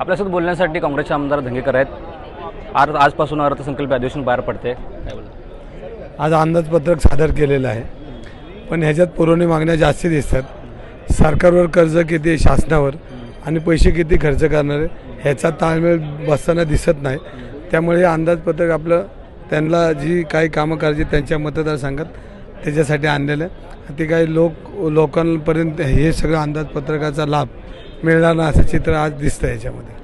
आपल्यासोबत बोलण्यासाठी काँग्रेसचे आमदार धंगेकर आहेत. आज आजपासून अर्थसंकल्प अधिवेशन बाहेर पडते. आज अंदाजपत्रक सादर केलेलं आहे. पण ह्याच्यात पुरवणी मागण्या जास्ती दिसतात. सरकारवर कर्ज किती आहे शासनावर आणि पैसे किती खर्च करणार आहे ह्याचा ताळमेळ बसताना दिसत नाही. त्यामुळे हे अंदाजपत्रक आपलं त्यांना जी काही कामं करायची त्यांच्या मतदारसंघात त्याच्यासाठी आणलेलं आहे. ते काही लोक लोकांपर्यंत हे सगळं अंदाजपत्रकाचा लाभ मिळणार नाही असं चित्र आज दिसतं याच्यामध्ये.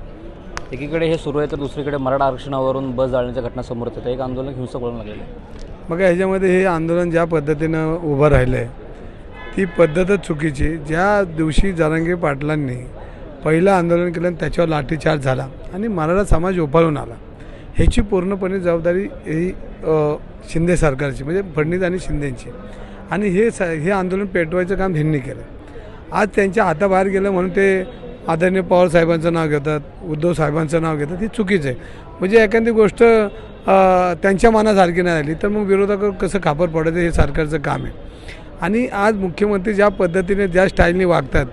एकीकडे हे सुरू आहे तर दुसरीकडे मराठा आरक्षणावरून बस जाळण्याच्या घटना समोर येतात. एक आंदोलन हिंसक वळण लागलेलं आहे. मग ह्याच्यामध्ये हे आंदोलन ज्या पद्धतीनं उभं राहिलं आहे ती पद्धतच चुकीची. ज्या दिवशी जरांगे पाटलांनी पहिलं आंदोलन केलं आणि त्याच्यावर लाठीचार्ज झाला आणि मराठा समाज उफाळून आला ह्याची पूर्णपणे जबाबदारी ही शिंदे सरकारची म्हणजे फडणवीस आणि शिंदेची. आणि हे स हे आंदोलन पेटवायचं काम ह्यांनी केलं. आज त्यांच्या हाताबाहेर गेलं म्हणून ते आदरणीय पवार साहेबांचं नाव घेतात उद्धव साहेबांचं नाव घेतात ही चुकीचं आहे. म्हणजे एखादी गोष्ट त्यांच्या मनासारखी नाही झाली तर मग विरोधकावर कसं खापर पडायचं हे सरकारचं काम आहे. आणि आज मुख्यमंत्री ज्या पद्धतीने ज्या स्टाईलने वागतात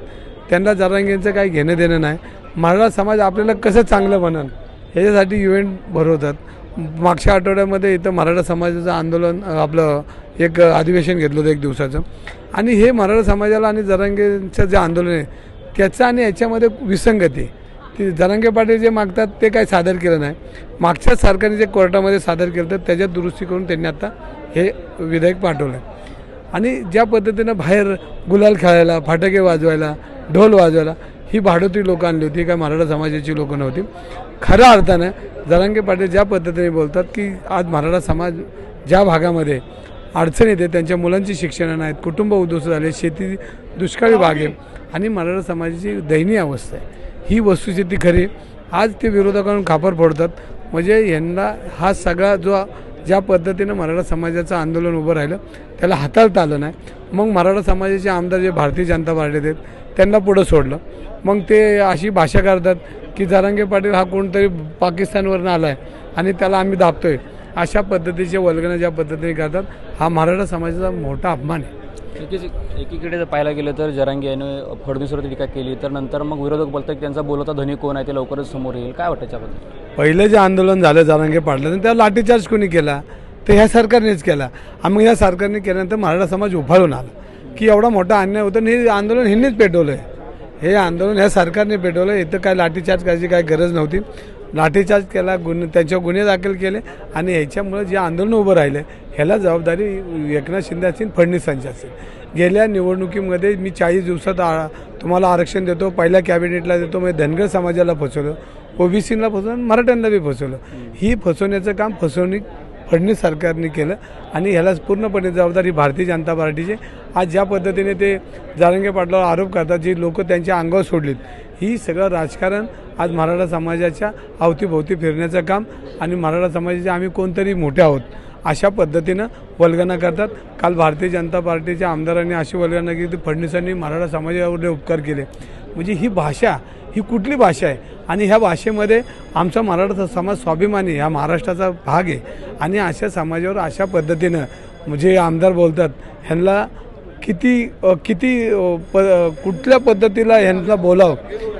त्यांना जरांगेंचं काही घेणं देणं नाही. मराठा समाज आपल्याला कसं चांगलं बनन ह्याच्यासाठी इव्हेंट भरवतात. मागच्या आठवड्यामध्ये इथं मराठा समाजाचं आंदोलन आपलं एक अधिवेशन घेतलं होतं एक दिवसाचं. आणि हे मराठा समाजाला आणि जरांगेचं जे आंदोलन आहे त्याचं आणि याच्यामध्ये विसंगती ती ते जरांगे पाटील जे मागतात ते काही सादर केलं नाही. मागच्याच सरकारने जे कोर्टामध्ये सादर केलं तर त्याच्यात दुरुस्ती करून त्यांनी आता हे विधेयक पाठवलं आहे आणि ज्या पद्धतीनं बाहेर गुलाल खेळायला फटाके वाजवायला ढोल वाजवायला ही भाडोत्री लोकं आणली होती काय मराठा समाजाची लोकं नव्हती. खऱ्या अर्थानं जरांगे पाटील ज्या पद्धतीने बोलतात की आज मराठा समाज ज्या भागामध्ये अडचण येते त्यांच्या मुलांची शिक्षणं नाहीत कुटुंब उद्ध्वस्त झाले शेती दुष्काळी भाग आहे आणि मराठा समाजाची दयनीय अवस्था आहे. ही वस्तुस्थिती खरी. आज ते विरोधकांना खापर फोडतात. म्हणजे यांना हा सगळा जो ज्या पद्धतीनं मराठा समाजाचं आंदोलन उभं राहिलं त्याला हाताळता आलं नाही. मग मराठा समाजाचे आमदार जे भारतीय जनता पार्टीत आहेत त्यांना पुढं सोडलं. मग ते अशी भाषा करतात की जरांगे पाटील हा कोणतरी पाकिस्तानवरनं आला आहे आणि त्याला आम्ही दाबतोय. अशा पद्धतीचे वल्गना ज्या पद्धतीने करतात हा मराठा समाजाचा मोठा अपमान आहे. एकीकडे जर पाहायला गेलं तर जरांगे याने फडणवीसवरती टीका केली तर नंतर मग विरोधक बोलतात की त्यांचा बोलवता धनी कोण आहे ते लवकरच समोर येईल. काय वाटतं त्याबद्दल पहिलं जे आंदोलन झालं जारांगे पाटलं त्याला लाठीचार्ज कोणी केला? तर ह्या सरकारनेच केला. आणि मग ह्या सरकारने केल्यानंतर मराठा समाज उफाळून आला. की एवढा मोठा अन्याय होतो. आणि हे आंदोलन ह्यांनीच पेटवलं आहे हे आंदोलन ह्या सरकारने पेटवलं इथं काय लाठीचार्ज करायची काय गरज नव्हती. लाठीचार्ज केला गुन्हे त्यांच्यावर गुन्हे दाखल केले आणि ह्याच्यामुळे जे आंदोलन उभं राहिलं ह्याला जबाबदारी एकनाथ शिंदे असतील फडणवीसांची असेल गेल्या निवडणुकीमध्ये मी चाळीस दिवसात आ तुम्हाला आरक्षण देतो पहिल्या कॅबिनेटला देतो म्हणजे धनगर समाजाला फसवलं ओबीसीला फसवलं मराठ्यांना बी फसवलं. ही फसवण्याचं काम फसवणूक फडणवीस सरकारने केलं आणि ह्यालाच पूर्णपणे जबाबदारी भारतीय जनता पार्टीची. आज ज्या पद्धतीने ते जारंगे पाटलावर आरोप करतात जी लोक त्यांच्या अंगावर सोडलीत ही सगळं राजकारण आज मराठा समाजाच्या अवतीभोवती फिरण्याचं काम आणि मराठा समाजाचे आम्ही कोणतरी मोठे आहोत अशा पद्धतीनं वल्गना करतात. काल भारतीय जनता पार्टीच्या आमदारांनी अशी वल्गना केली की फडणवीसांनी मराठा समाजावर उपकार केले. म्हणजे ही भाषा ही कुठली भाषा आहे? आणि ह्या भाषेमध्ये आमचा मराठा समाज स्वाभिमानी ह्या महाराष्ट्राचा भाग आहे. आणि अशा समाजावर अशा पद्धतीनं जे आमदार बोलतात ह्यांना किती किती प कुठल्या पद्धतीला ह्यांना बोलावं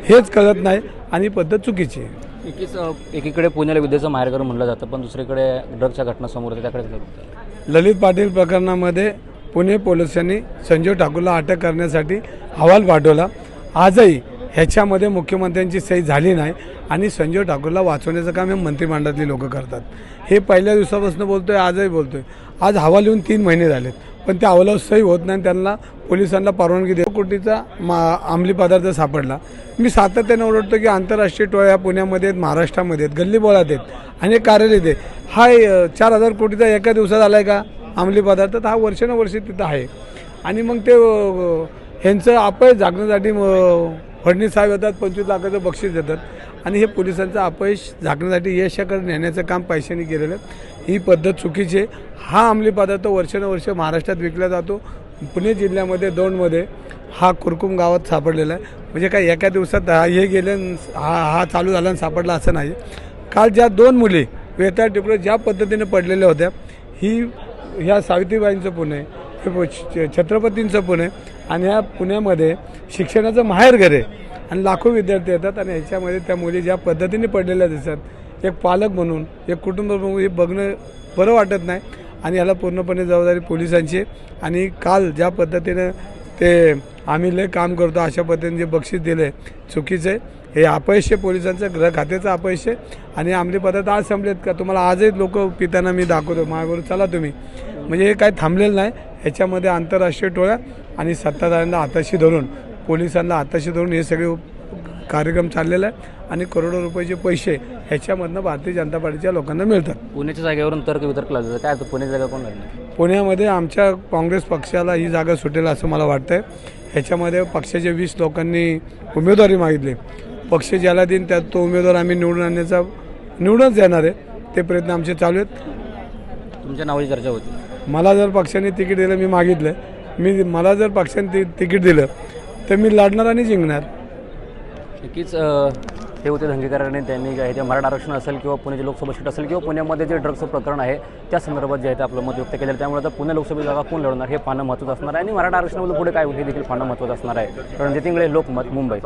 हेच कळत नाही आणि पद्धत चुकीची आहे. एकीच एकीकडे पुण्याला विद्येचं माहेरघर म्हणलं जातं पण दुसरीकडे ड्रगच्या घटना समोर येतात त्याकडे? ललित पाटील प्रकरणामध्ये पुणे पोलिसांनी संजय ठाकूरला अटक करण्यासाठी अहवाल पाठवला. आजही ह्याच्यामध्ये मुख्यमंत्र्यांची सही झाली नाही आणि संजय ठाकूरला वाचवण्याचं काम हे मंत्रिमंडळातली लोक करतात. हे पहिल्या दिवसापासून बोलतोय आजही बोलतोय. आज हवा लिहून तीन महिने झालेत. पण त्या अहवालावर सही होत नाही त्यांना पोलिसांना परवानगी दे कोटीचा मा अंमली पदार्थ सापडला. मी सातत्याने ओरडतो की आंतरराष्ट्रीय टोळ्या पुण्यामध्ये आहेत महाराष्ट्रामध्ये आहेत गल्ली बोलात आहेत. आणि कार्यालयात आहेत हा चार हजार कोटीचा एका दिवसात आला आहे का अंमली पदार्थ? तर हा वर्षानुवर्ष तिथं आहे. आणि मग ते ह्यांचं अपयश जागण्यासाठी फडणवीस साहेब येतात पंचवीस लाखाचं बक्षीस देतात. आणि हे पोलिसांचं अपयश झाकण्यासाठी यशाकडे नेण्याचं काम पैशाने केलेलं आहे. ही पद्धत चुकीची आहे. हा अंमली पदार्थ वर्षानुवर्ष महाराष्ट्रात विकला जातो. पुणे जिल्ह्यामध्ये दोनमध्ये हा कुरकुम गावात सापडलेला आहे. म्हणजे काय एका दिवसात हा हे गेले हा हा चालू झाला आणि सापडला असं नाही. काल ज्या दोन मुली वेताळ टिकडे ज्या पद्धतीने पडलेल्या होत्या ही ह्या सावित्रीबाईंचं पुणे हे प- छ- छत्रपतींचं पुणे आणि या पुण्यामध्ये शिक्षणाचं माहेरघर आहे. आणि लाखो विद्यार्थी येतात आणि ह्याच्यामध्ये त्या मुली ज्या पद्धतीने पडलेल्या दिसतात एक पालक म्हणून एक कुटुंब म्हणून हे बघणं बरं वाटत नाही. आणि याला पूर्णपणे जबाबदारी पोलिसांची आणि काल ज्या पद्धतीनं ते आम्ही लय काम करतो अशा पद्धतीने जे बक्षीस दिले चुकीचं आहे. हे अपयश पोलिसांचं ग्रह खात्याचं अपयश आणि अंमली पदार्थ आज संपलेत का? तुम्हाला आजही लोक पिताना मी दाखवतो. माझ्याबरोबर चला तुम्ही. म्हणजे हे काय थांबलेलं नाही. ह्याच्यामध्ये आंतरराष्ट्रीय टोळ्या आणि सत्ताधाऱ्यांना हाताशी धरून पोलिसांना हाताशी धरून हे सगळे कार्यक्रम चाललेला आहे आणि करोडो रुपयाचे पैसे ह्याच्यामधनं भारतीय जनता पार्टीच्या लोकांना मिळतात. पुण्याच्या जागेवरून तर्क वितर्क लागलं काय पुण्याची जागा कोण पुण्यामध्ये आमच्या काँग्रेस पक्षाला ही जागा सुटेल असं मला वाटतंय. ह्याच्यामध्ये पक्षाच्या वीस लोकांनी उमेदवारी मागितली. पक्ष ज्याला देईन त्यात तो उमेदवार आम्ही निवडून आणण्याचा निवडूनच येणार आहे. ते प्रयत्न आमचे चालू आहेत. तुमच्या नावाची चर्चा होती. मला जर पक्षाने तिकीट दिलं मी मागितलं. मी मला जर पक्षाने ति तिकीट दिलं तर मी लढणार आणि जिंकणार. नक्कीच हे होते धंगेकरांनी त्यांनी जे आहे ते मराठा आरक्षण असेल किंवा पुण्याची लोकसभा सीट असेल किंवा पुण्यामध्ये जे ड्रग्सचं प्रकरण आहे त्या संदर्भात जे आहे ते आपलं मत व्यक्त केलं त्यामुळे आता पुणे लोकसभा जागा कोण लढणार हे पाहणं महत्त्वाचं असणार आहे. आणि मराठा आरक्षणामध्ये पुढे काय होईल हे देखील पाहणं महत्त्वाचं असणार आहे. रणजित इंगळे लोकमत मुंबई.